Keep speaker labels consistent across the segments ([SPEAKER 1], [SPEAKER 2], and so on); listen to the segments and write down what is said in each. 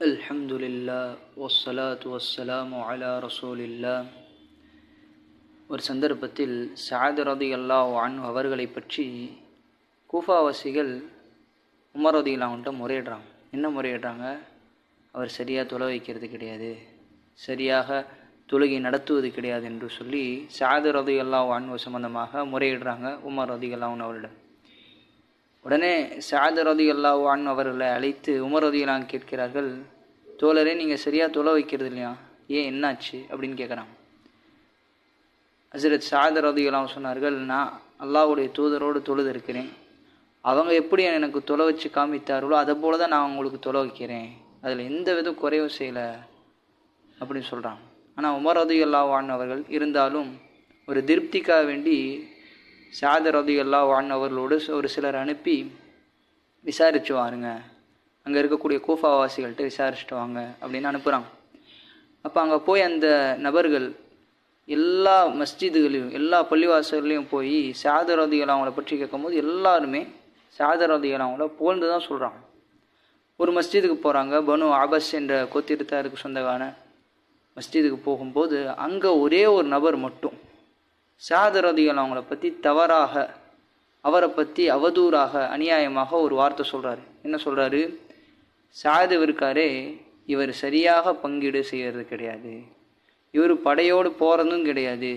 [SPEAKER 1] الحمد لله والصلاة والسلام على رسول الله ஒரு சந்தர்ப்பத்தில் சாத் ரதி அல்லாஹ் அன் அவர்களை பற்றி கூஃபாவாசிகள் உமர் ரதி அல்லாஹ்கிட்ட முறையிடுறாங்க என்ன முறையிடுறாங்க அவர் சரியாக தொலை வைக்கிறது கிடையாது சரியாக தொழுகை நடத்துவது கிடையாது என்று சொல்லி சாது ரதி அல்லாஹ் அன் சம்பந்தமாக முறையிடுறாங்க உமர் ரதி அல்லாஹ் அவரிடம் உடனே சாது ரதி அல்லாஹ் அவர்களை அழைத்து உமர் ரதி கேட்கிறார்கள் தோழரே நீங்கள் சரியாக தொலை வைக்கிறது இல்லையா? ஏன் என்னாச்சு? அப்படின்னு கேட்குறாங்க. ஹசரத் சாதர் ரதிகளாம் சொன்னார்கள் நான் அல்லாஹ்வுடைய தூதரோடு தொழுது இருக்கிறேன். அவங்க எப்படி எனக்கு தொலை வச்சு காமித்தார்களோ அதை போல தான் நான் உங்களுக்கு தொலை வைக்கிறேன். அதில் எந்த வித குறைவும் செய்யலை. அப்படின்னு சொல்கிறாங்க ஆனால் உமர் ரதி வான் அவர்கள் இருந்தாலும் ஒரு திருப்திக்காக வேண்டி சாதர் ரதி வான் அவர்களோடு ஒரு சிலர் அனுப்பி விசாரிச்சு வாருங்க அங்கே இருக்கக்கூடிய கூஃபாவாசிகள்கிட்ட விசாரிச்சுட்டு வாங்க அப்படின்னு அனுப்புகிறாங்க அப்போ அங்கே போய் அந்த நபர்கள் எல்லா மஸ்ஜிதுகளையும் எல்லா பள்ளிவாசல்லையும் போய் சாதரதிகள் அவங்கள பற்றி கேட்கும்போது எல்லாருமே சாதரதிகள் அவங்கள புகழ்ந்து தான் சொல்கிறாங்க ஒரு மஸ்ஜிதுக்கு போகிறாங்க பனு ஆபஸ் என்ற கோத்திரத்தாருக்கு சொந்தக்கான மஸ்ஜிதுக்கு போகும்போது அங்கே ஒரே ஒரு நபர் மட்டும். சாதரதிகள் அவங்கள பற்றி தவறாக அவரை பற்றி அவதூறாக அநியாயமாக ஒரு வார்த்தை சொல்கிறாரு என்ன சொல்கிறாரு சாது இருக்காரே இவர் சரியாக பங்கீடு செய்கிறது கிடையாது. இவர் படையோடு போகிறதும் கிடையாது.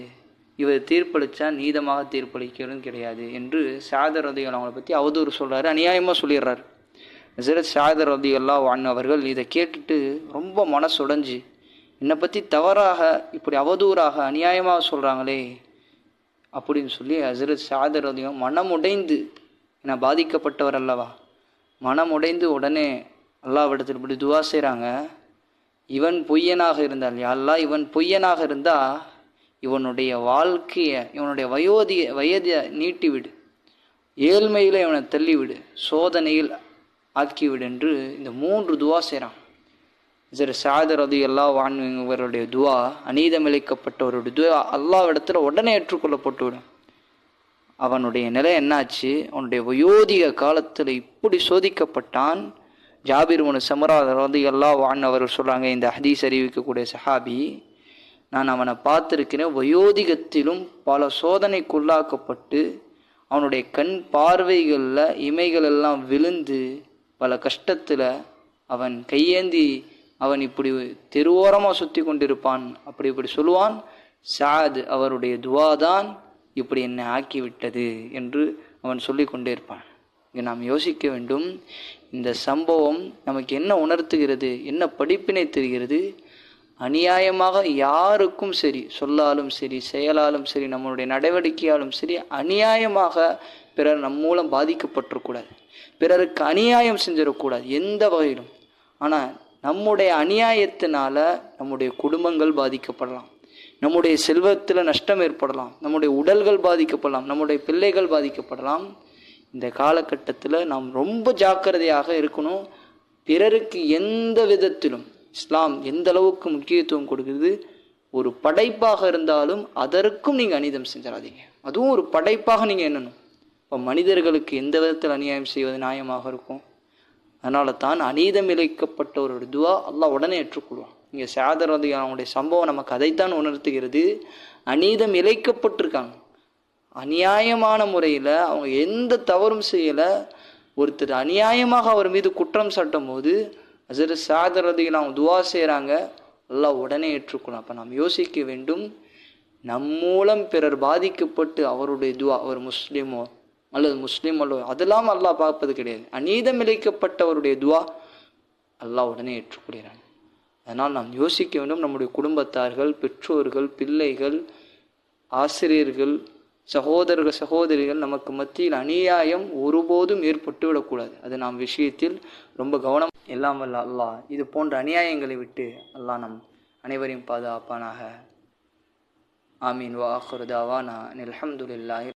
[SPEAKER 1] இவர் தீர்ப்பளித்தா நீதமாக தீர்ப்பளிக்கிறதும் கிடையாது என்று சாதரதிகள் அவங்கள பற்றி அவதூறு சொல்கிறாரு அநியாயமாக சொல்லிடுறாரு. ஹசரத் சாதர் ரதி அல்லா வான் அவர்கள் இதை கேட்டுட்டு ரொம்ப மனசுடைஞ்சு என்னை பற்றி தவறாக இப்படி அவதூறாக அநியாயமாக சொல்கிறாங்களே அப்படின்னு சொல்லி ஹசரத் சாதர் மனம் மனமுடைந்து என பாதிக்கப்பட்டவர் அல்லவா? மனமுடைந்து உடனே அல்லாவிடத்தில் இப்படி துவா செய்கிறாங்க இவன் பொய்யனாக இருந்தால் யாழ்லா இவன் பொய்யனாக இருந்தால் இவனுடைய வாழ்க்கையை இவனுடைய வயோதிய வயதை நீட்டிவிடு. ஏழ்மையில் இவனை தள்ளிவிடு சோதனையில் ஆக்கிவிடு என்று இந்த மூன்று துவா செய்கிறான் சரி சாதர் அது எல்லா வாழ்வர்களுடைய துவா அநீதமிழைக்கப்பட்டவருடைய துவா அல்லாவிடத்தில் உடனே ஏற்றுக்கொள்ளப்பட்டு விடும் அவனுடைய நிலை என்னாச்சு? அவனுடைய வயோதிக காலத்தில் இப்படி சோதிக்கப்பட்டான். ஜாபிர் முனு சமராதர் வந்து எல்லா வான் அவர் சொல்கிறாங்க இந்த ஹதீஸ் அறிவிக்கக்கூடிய சஹாபி நான் அவனை பார்த்துருக்கிறேன் வயோதிகத்திலும் பல சோதனைக்குள்ளாக்கப்பட்டு அவனுடைய கண் பார்வைகளில் இமைகள் எல்லாம் விழுந்து பல கஷ்டத்தில் அவன் கையேந்தி அவன் இப்படி தெருவோரமாக சுற்றி கொண்டிருப்பான். அப்படி இப்படி சொல்லுவான். சாத் அவருடைய துவா தான் இப்படி என்னை ஆக்கிவிட்டது என்று அவன் சொல்லி கொண்டே இருப்பான். இங்கே நாம் யோசிக்க வேண்டும். இந்த சம்பவம் நமக்கு என்ன உணர்த்துகிறது? என்ன படிப்பினை தெரிகிறது? அநியாயமாக யாருக்கும் சரி சொல்லாலும் சரி செயலாலும் சரி நம்மளுடைய நடவடிக்கையாலும் சரி அநியாயமாக பிறர் நம் மூலம் பாதிக்கப்பட்டிருக்கூடாது பிறருக்கு அநியாயம் செஞ்சிடக்கூடாது. எந்த வகையிலும். ஆனால் நம்முடைய அநியாயத்தினால நம்முடைய குடும்பங்கள் பாதிக்கப்படலாம். நம்முடைய செல்வத்தில் நஷ்டம் ஏற்படலாம். நம்முடைய உடல்கள் பாதிக்கப்படலாம். நம்முடைய பிள்ளைகள் பாதிக்கப்படலாம். இந்த காலகட்டத்தில் நாம் ரொம்ப ஜாக்கிரதையாக இருக்கணும். பிறருக்கு எந்த விதத்திலும் இஸ்லாம் எந்த அளவுக்கு முக்கியத்துவம் கொடுக்குது ஒரு படைப்பாக இருந்தாலும் அதற்கும் நீங்கள் அநீதம் செஞ்சிடாதீங்க. அதுவும் ஒரு படைப்பாக நீங்கள் எண்ணணும். இப்போ மனிதர்களுக்கு எந்த விதத்தில் அநியாயம் செய்வது நியாயமாக இருக்கும்? அதனால தான் அநீதம் இழைக்கப்பட்ட ஒரு துவா அல்லாஹ் உடனே ஏற்றுக்கொள்வான். இங்கே சாதரதி அவனுடைய சம்பவம் நமக்கு அதைத்தான் உணர்த்துகிறது. அநீதம் இழைக்கப்பட்டிருக்காங்க. அநியாயமான முறையில் அவங்க எந்த தவறும் செய்யலை. ஒருத்தர் அநியாயமாக அவர் மீது குற்றம் சாட்டும் போது அசரு சாதரதிகள் அவங்க துவா செய்கிறாங்க எல்லாம் உடனே ஏற்றுக்கொள்ளும் அப்போ நாம் யோசிக்க வேண்டும் நம் மூலம் பிறர் பாதிக்கப்பட்டு அவருடைய துவா அவர் முஸ்லீமோ அல்லது முஸ்லீம் அல்லது அதெல்லாம் அல்லாஹ் பார்ப்பது கிடையாது. அநீதம் இழைக்கப்பட்டவருடைய துவா அல்லாஹ் உடனே ஏற்றுக்கொள்கிறான். அதனால் நாம் யோசிக்க வேண்டும் நம்முடைய குடும்பத்தார்கள் பெற்றோர்கள் பிள்ளைகள் ஆசிரியர்கள் சகோதரர்கள் சகோதரிகள் நமக்கு மத்தியில் அநியாயம் ஒருபோதும் ஏற்பட்டு விடக்கூடாது. அது நாம் விஷயத்தில் ரொம்ப கவனம் எல்லாம் வல்ல அல்லாஹ் இது போன்ற அநியாயங்களை விட்டு அல்லாஹ் நம் அனைவரையும் பாதுகாப்பானாக. ஆமீன். வாஹுர் தாவானா. அலமதுல்லாஹி